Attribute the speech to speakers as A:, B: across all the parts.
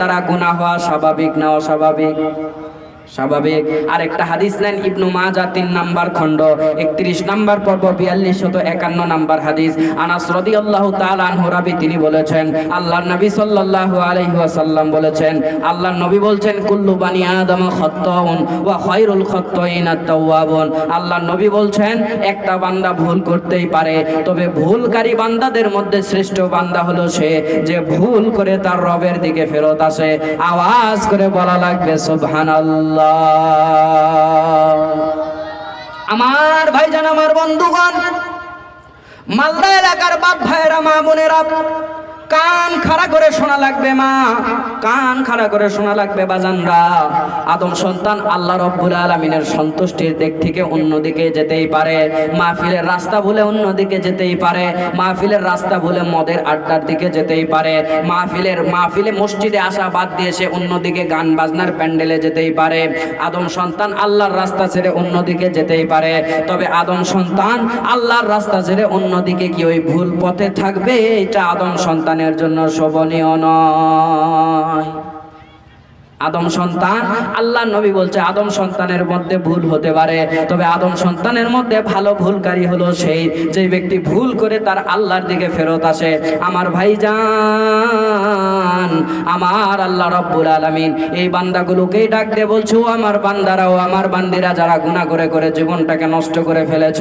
A: তারা গুণা হওয়া স্বাভাবিক না অস্বাভাবিক? স্বাভাবিক। আর একটা হাদিস নেন, ইবনু মাজা তিন নাম্বার খণ্ড, একত্রিশ নাম্বার পর্ব, বিয়াল্লিশ, শত একান্ন নাম্বার হাদিস। আনাস রাদিয়াল্লাহু তাআলা আনহু রাবি, তিনি বলেছেন, আল্লাহর নবী সাল্লাল্লাহু আলাইহি ওয়াসাল্লাম বলেছেন, আল্লাহর নবী বলছেন, কুল্লু বানি আদম খাত্তাউন ওয়া খায়রুল খাত্তাইন আত-তাওয়াবুন। আল্লাহর নবী বলছেন, একটা বান্দা ভুল করতেই পারে, তবে ভুলকারী বান্দাদের মধ্যে শ্রেষ্ঠ বান্দা হলো সে, যে ভুল করে তার রবের দিকে ফেরত আসে। আওয়াজ করে বলা লাগবে, সুবহানাল্লাহ। আমার ভাইজান আমার বন্ধুগণ মালদা এলাকার বাপ ভাইয়েরা মা বোনেরা কান খাড়া করে শোনা লাগবে মা। কান খাড়া করে শোনা লাগবে বাজানরা। আদম সন্তান আল্লাহ রব্বুল আলমিনের সন্তুষ্টির দিক থেকে অন্যদিকে যেতেই পারে। মাহফিলের রাস্তা ভুলে অন্যদিকে যেতেই পারে। মাহফিলের রাস্তা ভুলে মদের আড্ডার দিকে যেতেই পারে। মাহফিলের, মাহফিলে মসজিদে আসা বাদ দিয়ে সে অন্যদিকে গান বাজনার প্যান্ডেলে যেতেই পারে। আদম সন্তান আল্লাহর রাস্তা ছেড়ে অন্যদিকে যেতেই পারে। তবে আদম সন্তান আল্লাহর রাস্তা ছেড়ে অন্যদিকে কি ওই ভুল পথে থাকবে? এটা আদম সন্তানের জন্য শোভনীয় নয়। আদম সন্তান, আল্লাহ নবী বলছে আদম সন্তানের মধ্যে ভুল হতে পারে। তবে আদম সন্তানের মধ্যে ভালো ভুলকারী হলো সেই যে ব্যক্তি ভুল করে তার আল্লাহর দিকে ফেরত আসে। আমার ভাই জান আমার আল্লাহ রব্বুল আলামিন, এই বান্দাগুলোকেই ডাক দিয়ে বলছো, আমার বান্দারাও, আমার বান্দিরা যারা গুনাহ করে করে জীবনটাকে নষ্ট করে ফেলেছ,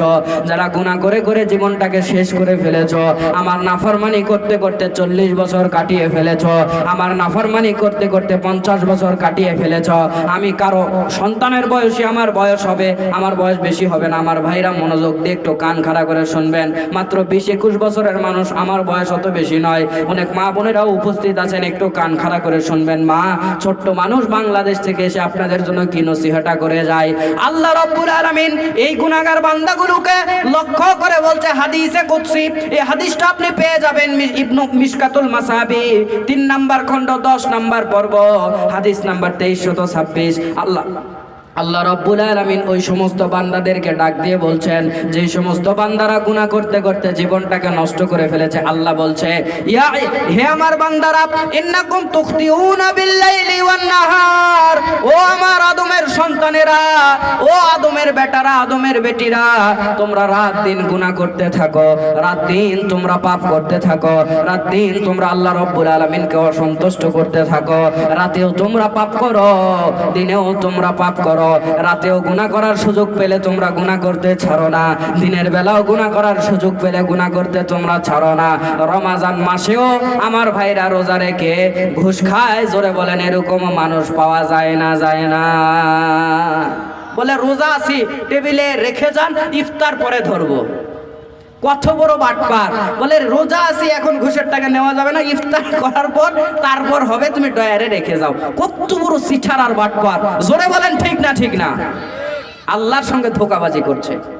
A: যারা গুনাহ করে করে জীবনটাকে শেষ করে ফেলেছ, আমার নাফরমানি করতে করতে চল্লিশ বছর কাটিয়ে ফেলেছ, আমার নাফরমানি করতে করতে পঞ্চাশ বছর কাটিয়ে ফেলেছ। আমি কারও সন্তানের বয়সী আমার বয়স হবে, আমার বয়স বেশি হবে না। আমার ভাইরা মনোযোগ দিয়ে একটু কান খাড়া করে শুনবেন। মাত্র বিশ একুশ বছরের মানুষ আমার বয়স অত বেশি নয়। অনেক মা বোনেরাও উপস্থিত আছেন, একটু কান খাড়া করে শুনবেন। মা, ছোট্ট মানুষ বাংলাদেশ থেকে এসে আপনাদের জন্য কি নসিহতা করে যায়? আল্লাহ রব্বুল আলামিন এই গুনাহগার বান্দাগুলোকে লক্ষ্য করে বলছে, হাদিসে কুদসি, এই হাদিসটা আপনি পেয়ে যাবেন ইবনু মিশকাতুল মাসাবি। তিন নাম্বার খণ্ড, দশ নাম্বার পর্ব। হাদিস নাম্বার তেইশ শত ছাব্বিশ। আল্লাহ। আল্লাহ রব্বুল আলামিন ওই সমস্ত বান্দাদেরকে ডাক দিয়ে বলছেন, যে সমস্ত বান্দারা গুনাহ করতে করতে জীবনটাকে নষ্ট করে ফেলেছে, আল্লাহ বলছে, ইয়া হে আমার বান্দারা, ইন্নাকুম তুখতিউনা বিল্লাইলি ওয়ান নাহার ও আমার আদমের সন্তানেরা, ও আদমের বেটারা, আদমের বেটিরা, তোমরা রাত দিন গুনাহ করতে থাকো, রাত দিন তোমরা পাপ করতে থাকো, রাত দিন তোমরা আল্লাহ রব্বুল আলামিনকে অসন্তুষ্ট করতে থাকো, রাতেও তোমরা পাপ করো, দিনেও তোমরা পাপ করো। রাতেও গুণা করার সুযোগ পেলে তোমরা গুণা করতে ছাড়ো না। দিনের বেলাও গুণা করার সুযোগ পেলে গুণা করতে তোমরা ছাড়ো না। রমাজান মাসেও আমার ভাইরা রোজা রেখে ঘুষ খায়, জোরে বলেন, এরকম মানুষ পাওয়া যায় না যায় না। বলে, রোজা আছি, টেবিলে রেখে যান, ইফতার পরে ধরবো। কত বড় বাটপার। বলে, রোজা আছি, এখন ঘুষের টাকা নেওয়া যাবে না, ইফতার করার পর, তারপর হবে, তুমি ডয়ারে রেখে যাও। কত বড় সিঠার আর বাটপার। জোরে বলেন, ঠিক না ঠিক না। আল্লাহর সঙ্গে ধোকাবাজি করছে।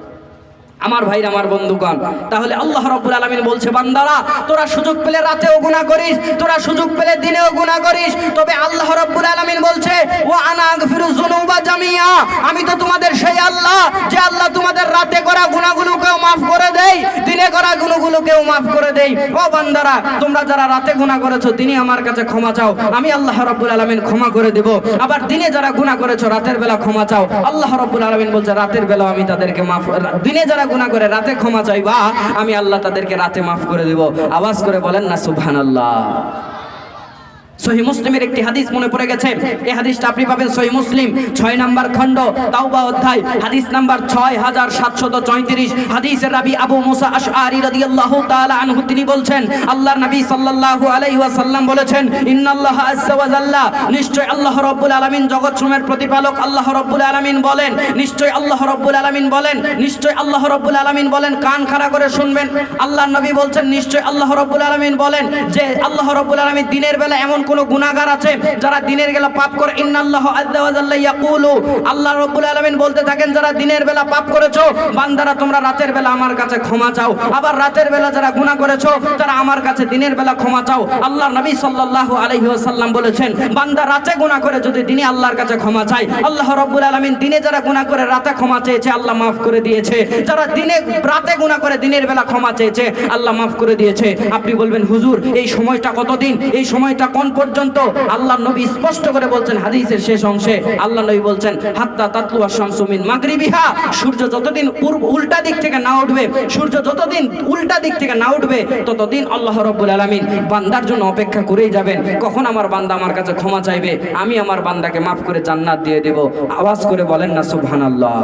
A: আমার ভাইর আমার বন্ধুগণ, তাহলে আল্লাহ রাব্বুল আলামিন বলছে, বান্দারা, তোরা সুযোগ পেলে রাতেও গুনাহ করিস, তোরা সুযোগ পেলে দিনেও গুনাহ করিস। তবে আল্লাহ রাব্বুল আলামিন বলছে ও আনা আগফিরু যুনুবা জামিয়া আমি তো তোমাদের সেই আল্লাহ, যে আল্লাহ তোমাদের রাতে করা গুনাহগুলোকেও maaf করে দেই দিনে করা গুনাহগুলোকেও maaf করে দেই ও বান্দারা, তোমরা যারা রাতে গুনাহ করেছ, দিনে আমার কাছে ক্ষমা চাও, আমি আল্লাহ রাব্বুল আলামিন ক্ষমা করে দেব। আবার দিনে যারা গুনাহ করেছ, রাতের বেলা ক্ষমা চাও, আল্লাহ রাব্বুল আলামিন বলছে, রাতের বেলা আমি তাদেরকে মাফ, দিনে যারা গুনাহ করে রাতে ক্ষমা চাইবা, আমি আল্লাহ তাদেরকে রাতে মাফ করে দেব। আওয়াজ করে বলেন না, সুবহানাল্লাহ। সহি মুসলিমের একটি হাদিস মনে পড়ে গেছে। এই হাদিসটা আপনি পাবেন সহি মুসলিম, ছয় নাম্বার খণ্ড, তাওবা অধ্যায়, হাদিস নাম্বার ছয় হাজার সাতশত চৌত্রিশ। হাদিসের রাবি আবু মুসা আশআরি রাদিয়াল্লাহু তাআলা আনহু, তিনি বলছেন, আল্লাহর নবী সাল্লাল্লাহু আলাইহি ওয়াসাল্লাম বলেছেন, ইন্নাল্লাহ আজ্জা ওয়া জাল্লা। নিশ্চয় আল্লাহ রাব্বুল আলামিন জগৎসমূহের প্রতিপালক আল্লাহ রাব্বুল আলামিন বলেন, নিশ্চয় আল্লাহ রাব্বুল আলামিন বলেন, নিশ্চয় আল্লাহ রাব্বুল আলামিন বলেন, কান খাড়া করে শুনবেন। আল্লাহর নবী বলছেন, নিশ্চয় আল্লাহ রাব্বুল আলামিন বলেন যে, আল্লাহ রাব্বুল আলামিন দিনের বেলা এমন কোন গুনাহগার আছে যারা দিনের বেলা পাপ করে? ইন্নাল্লাহ আল্লাহ রাব্বুল আলামিন বলতে থাকেন, যারা দিনের বেলা পাপ করেছ, বান্দারা তোমরা রাতের বেলা আমার কাছে ক্ষমা চাও। আবার রাতের বেলা যারা গুনাহ করেছ, তারা আমার কাছে দিনের বেলা ক্ষমা চাও। আল্লাহ নবী সাল্লাল্লাহু আলাইহি ওয়াসাল্লাম বলেছেন, বান্দা রাতে গুনাহ করে যদি দিনে আল্লাহর কাছে ক্ষমা চায়, আল্লাহ রাব্বুল আলামিন দিনে যারা গুনাহ করে রাতে ক্ষমা চেয়েছে, আল্লাহ মাফ করে দিয়েছে। যারা দিনে, রাতে গুনাহ করে দিনের বেলা ক্ষমা চেয়েছে, আল্লাহ মাফ করে দিয়েছে। আপনি বলবেন, হুজুর, এই সময়টা কতদিন? এই সময়টা কোন পর্যন্ত আল্লাহ নবী স্পষ্ট করে বলছেন হাদিসের শেষ অংশে আল্লাহ নবী বলছেন, হাত্তা তাতলু আশামসু মিন মাগরিবিহা সূর্য যতদিন পূর্ব উল্টা দিক থেকে না উঠবে, সূর্য যতদিন উল্টা দিক থেকে না উঠবে, ততদিন আল্লাহ রব্বুল আলামিন বান্দার জন্য অপেক্ষা করেই যাবেন। কখন আমার বান্দা আমার কাছে ক্ষমা চাইবে? আমি আমার বান্দাকে মাফ করে জান্নাত দিয়ে দেব। আওয়াজ করে বলেন না, সুবহানাল্লাহ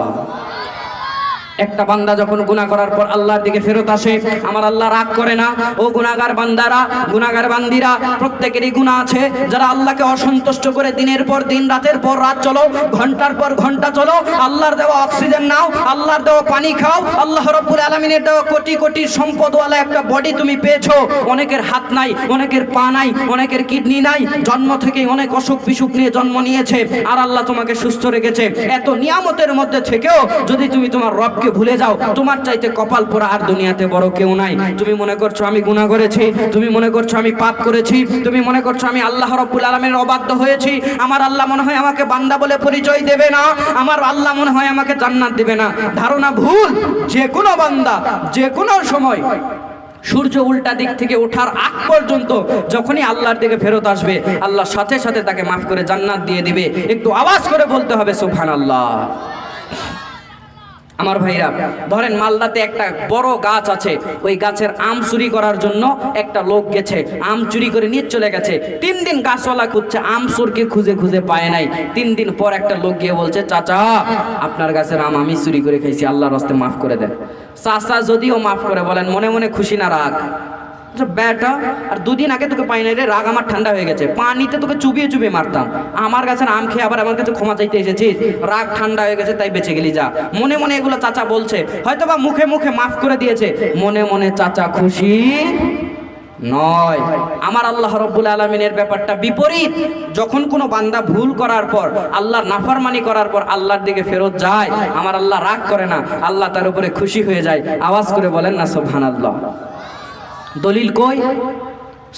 A: একটা বান্দা যখন গুনাহ করার পর আল্লাহর দিকে ফেরত আসে, আমার আল্লাহ রাগ করে না। ও গুনাহগার বান্দারা, গুনাহগার বান্দিরা, প্রত্যেকেরই গুনাহ আছে। যারা আল্লাহকে অসন্তুষ্ট করে দিনের পর দিন, রাতের পর রাত চলো, ঘণ্টার পর ঘণ্টা চলো, আল্লাহর দেওয়া অক্সিজেন নাও, আল্লাহর দেওয়া পানি খাও, আল্লাহ রব্বুল আলামিনের দেওয়া কোটি কোটি সম্পদওয়ালা একটা বডি তুমি পেয়েছ। অনেকের হাত নাই, অনেকের পা নাই, অনেকের কিডনি নাই, জন্ম থেকেই অনেক অসুখ বিসুখ নিয়ে জন্ম নিয়েছে, আর আল্লাহ তোমাকে সুস্থ রেখেছে। এত নিয়ামতের মধ্যে থেকেও যদি তুমি তোমার রবকে ভুলে যাও। তোমার চাইতে কপাল পোড়া আর দুনিয়াতে বড় কেউ নাই। তুমি মনে করছ আমি গুনাহ করেছি? তুমি মনে করছ আমি পাপ করেছি? তুমি মনে করছ আমি আল্লাহ রব্বুল আলমের অবাধ্য হয়েছি? আমার আল্লাহ মনে হয় আমাকে বান্দা বলে পরিচয় দেবে না। আমার আল্লাহ মনে হয় আমাকে জান্নাত দেবে না। ধারণা ভুল। যে কোনো বান্দা, যে কোনো সময় সূর্য উল্টা দিক থেকে ওঠার আগ পর্যন্ত যখনই আল্লাহর দিকে ফেরত আসবে, আল্লাহ সাথে সাথে তাকে মাফ করে জান্নাত দিয়ে দিবে। একটু আওয়াজ করে বলতে হবে, সুবহানাল্লাহ। আমার ভাইরা, ধরেন মালদাতে একটা বড় গাছ আছে, ওই গাছের আম চুরি করার জন্য একটা লোক গেছে, আম চুরি করে নিয়ে চলে গেছে। তিন দিন গাছওয়ালা খুঁজছে, আম চোরকে খুঁজে খুঁজে পায় নাই। তিন দিন পর একটা লোক গিয়ে বলছে, চাচা, আপনার গাছের আম আমি চুরি করে খাইছি, আল্লাহর হস্তে মাফ করে দেন। চাচা যদিও মাফ করে বলেন, মনে মনে খুশি না, রাগ। বেটা আর দুদিন আগে তোকে পাই রে, রাগ আমার ঠান্ডা হয়ে গেছে। পানিতে তোকে চুবিয়ে চুবিয়ে মারতাম। আমার কাছে আম খেয়ে আবার আমার কাছে ক্ষমা চাইতে এসেছিস। রাগ ঠান্ডা হয়ে গেছে, তাই বেঁচে গেলি, যা। মনে মনে এগুলো চাচা বলছে। হয়তো বা মুখে মুখে মাফ করে দিয়েছে। মনে মনে চাচা খুশি নয়। আমার আল্লাহ রব্বুল আলমিনের ব্যাপারটা বিপরীত। যখন কোনো বান্দা ভুল করার পর আল্লাহর নাফরমানি করার পর আল্লাহর দিকে ফেরত যায়, আমার আল্লাহ রাগ করে না। আল্লাহ তার উপরে খুশি হয়ে যায়। আওয়াজ করে বলেন না সোভান দলিল কই?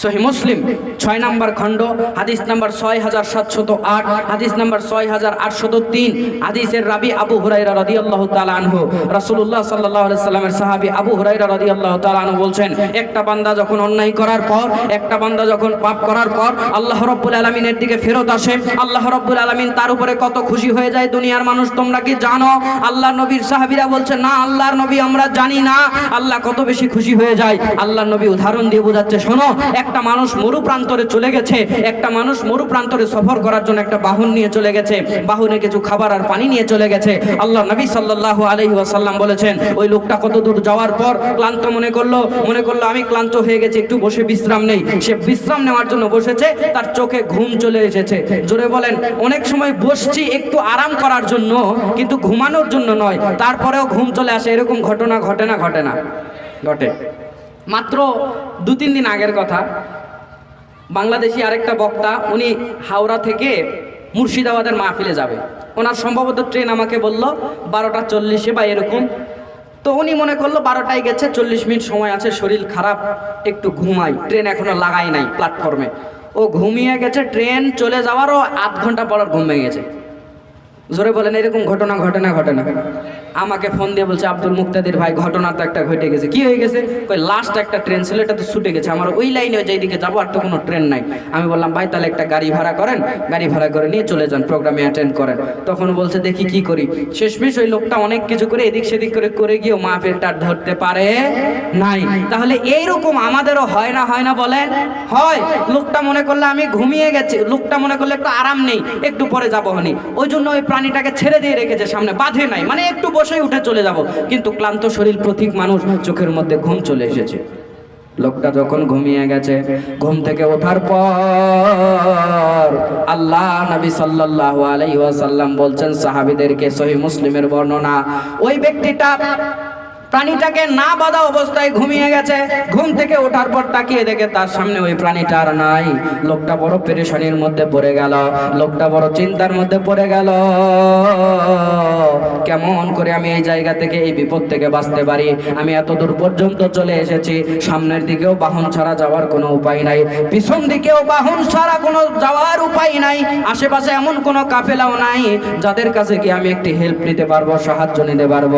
A: সহি মুসলিম, ছয় নম্বর খণ্ড, হাদিস নাম্বার ছয় হাজার সাতশত আট, হাদিস নাম্বার ছয় হাজার আটশত তিন, হাদিসের রাবি আবু হুরাইরা রদি আল্লাহ আনহু, রাসূলুল্লাহ সাল্লাল্লাহু আলাইহি সাল্লামের সাহাবী আবু হুরাইরা রদি আল্লাহ আনহু বলছেন, একটা বান্দা যখন অন্যায় করার পর, একটা বান্দা যখন পাপ করার পর, আল্লাহ রব্বুল আলামিনের দিকে ফেরত আসে, আল্লাহ রব্বুল আলামিন তার উপরে কত খুশি হয়ে যায় দুনিয়ার মানুষ, তোমরা কি জানো? আল্লাহ নবীর সাহাবীরা বলছে না, আল্লাহর নবী আমরা জানি না, আল্লাহ কত বেশি খুশি হয়ে যায়। আল্লাহ নবী উদাহরণ দিয়ে বোঝাচ্ছে, শোনো একটা মানুষ মরু প্রান্তরে চলে গেছে, একটা মানুষ মরু প্রান্তরে সফর করার জন্য একটা বাহন নিয়ে চলে গেছে, বাহনে কিছু খাবার আর পানি নিয়ে চলে গেছে। আল্লাহ নবী সাল্লাল্লাহু আলাইহি ওয়াসাল্লাম বলেছেন, ওই লোকটা কত দূর যাওয়ার পর ক্লান্ত মনে করল মনে করল, আমি ক্লান্ত হয়ে গেছি, একটু বসে বিশ্রাম নেই। সে বিশ্রাম নেওয়ার জন্য বসেছে, তার চোখে ঘুম চলে এসেছে। জোরে বলেন, অনেক সময় বসছি একটু আরাম করার জন্য, কিন্তু ঘুমানোর জন্য নয়, তারপরেও ঘুম চলে আসে, এরকম ঘটনা ঘটে না ঘটে না। ঘটে। মাত্র দু, তিন দিন আগের কথা। বাংলাদেশি আরেকটা বক্তা, উনি হাওড়া থেকে মুর্শিদাবাদের মাহফিলে যাবে। ওনার সম্ভবত ট্রেন আমাকে বলল, বারোটা চল্লিশে বা এরকম। তো উনি মনে করল, বারোটায় গেছে, চল্লিশ মিনিট সময় আছে, শরীর খারাপ, একটু ঘুমাই। ট্রেন এখনও লাগাই নাই প্ল্যাটফর্মে ও ঘুমিয়ে গেছে, ট্রেন চলে যাওয়ারও আধ ঘণ্টা পর ঘুম ভেঙে গেছে। জোরে বলেন, এরকম ঘটনা ঘটে না ঘটে না আমাকে ফোন দিয়ে বলছে, আব্দুল মুক্তাদির ভাই, ঘটনা তো একটা ঘটে গেছে। কি হয়ে গেছে? কই লাস্ট একটা ট্রেন ছিল, এটা তো ছুটে গেছে। আমার ওই লাইনে যেদিকে যাব, আর তো কোনো ট্রেন নাই। আমি বললাম, ভাই, তাহলে একটা গাড়ি ভাড়া করেন, গাড়ি ভাড়া করে নিয়ে চলে যান প্রোগ্রামে অ্যাটেন্ড করেন। তখন বলছে, দেখি কি করি। শেষমেশ ওই লোকটা অনেক কিছু করে, এদিক সেদিক করে করে গিয়েও মা মাহফিলটা ধরতে পারে নাই। তাহলে এইরকম আমাদেরও হয় না হয় না বলেন? হয়। লোকটা মনে করলে আমি ঘুমিয়ে গেছি, লোকটা মনে করলে একটু আরাম নেই, একটু পরে যাব হনি। ওই জন্য ওই প্রাণীটাকে ছেড়ে দিয়ে রেখেছে সামনে, বাঁধে নাই মানে একটু বসে উঠে চলে যাব। কিন্তু ক্লান্ত শরীর প্রতীক মানুষ চোখের মধ্যে ঘুম চলে এসেছে। লোকটা যখন ঘুমিয়ে গেছে, ঘুম থেকে ওঠার পর আল্লাহ নবী সাল্লাল্লাহু আলাইহি ওয়াসাল্লাম বলছেন, সাহাবীদেরকে সহিহ মুসলিমের বর্ণনা, ওই ব্যক্তিটা প্রাণীটাকে না বাঁধা অবস্থায় ঘুমিয়ে গেছে। ঘুম থেকে ওঠার পর তাকিয়ে দেখে তার সামনে ওই প্রাণীটা আর নাই। লোকটা বড় পেরেশানির মধ্যে পড়ে গেল। লোকটা বড় চিন্তার মধ্যে পড়ে গেল। কেমন করে আমি এই জায়গা থেকে এই বিপদ থেকে বাঁচতে পারি? আমি এত দূর পর্যন্ত চলে এসেছি। সামনের দিকেও বাহন ছাড়া যাওয়ার কোনো উপায় নাই। পিছন দিকেও বাহন ছাড়া কোনো যাওয়ার উপায় নাই। আশেপাশে এমন কোনো কাফেলাও নাই। যাদের কাছে কি আমি একটি হেল্প নিতে পারব, সাহায্য নিতে পারব?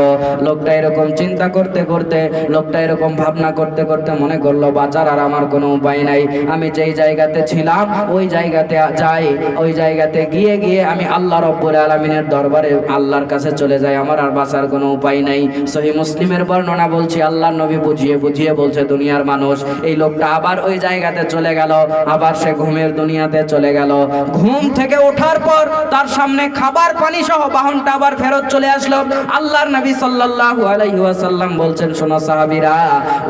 A: লোকটা এরকম চিন্তা করতে করতে, লোকটা এরকম ভাবনা করতে করতে মনে করল, বাঁচার আর আমার কোনো উপায় নাই। আমি যেই জায়গাতে ছিলাম, ওই জায়গাতে যাই। ওই জায়গাতে গিয়ে গিয়ে আমি আল্লাহ রব্বুল আলমিনের দরবারে আল্লাহর কাছে চলে যাই। আমার আর বাঁচার কোনো উপায় নাই। সহি মুসলিমের বর্ণনা বলছি আল্লাহ নবী বুঝিয়ে বুঝিয়ে বলছে, দুনিয়ার মানুষ, এই লোকটা আবার ওই জায়গাতে চলে গেল, আবার সে ঘুমের দুনিয়াতে চলে গেল। ঘুম থেকে ওঠার পর তার সামনে খাবার পানি সহ বাহনটা আবার ফেরত চলে আসলো। আল্লাহর নবী সাল্লাল্লাহু আলাইহি ওয়াসাল্লাম বলছেন, শোনো সাহাবীরা,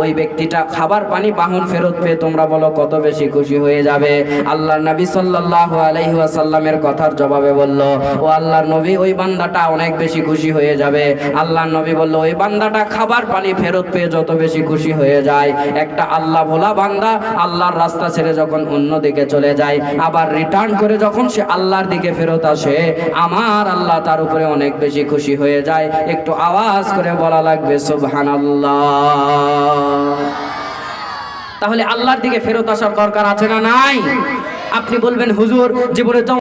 A: ওই ব্যক্তিটা খাবার পানি বাহন ফেরত পেয়ে তোমরা বলো কত বেশি খুশি হয়ে যাবে? আল্লাহর নবী সাল্লাল্লাহু আলাইহি ওয়াসাল্লামের কথার জবাবে বলল, ও আল্লাহর নবী, ওই বান্দাটা অনেক বেশি খুশি হয়ে যাবে। আল্লাহর নবী বলল, ওই বান্দাটা খাবার পানি ফেরত পেয়ে যত বেশি খুশি হয়ে যায়, একটা আল্লাহ ভোলা বান্দা আল্লাহর রাস্তা ছেড়ে যখন অন্য দিকে চলে যায়, আবার রিটার্ন করে যখন সে আল্লাহর দিকে ফেরত আসে, আমার আল্লাহ তার উপরে অনেক বেশি খুশি হয়ে যায়। একটু আওয়াজ করে বলা লাগবে তাহলে আল্লাহর দিকে ফেরত আসার দরকার আছে না নাই? আপনি বলবেন হুজুর জীবনে তো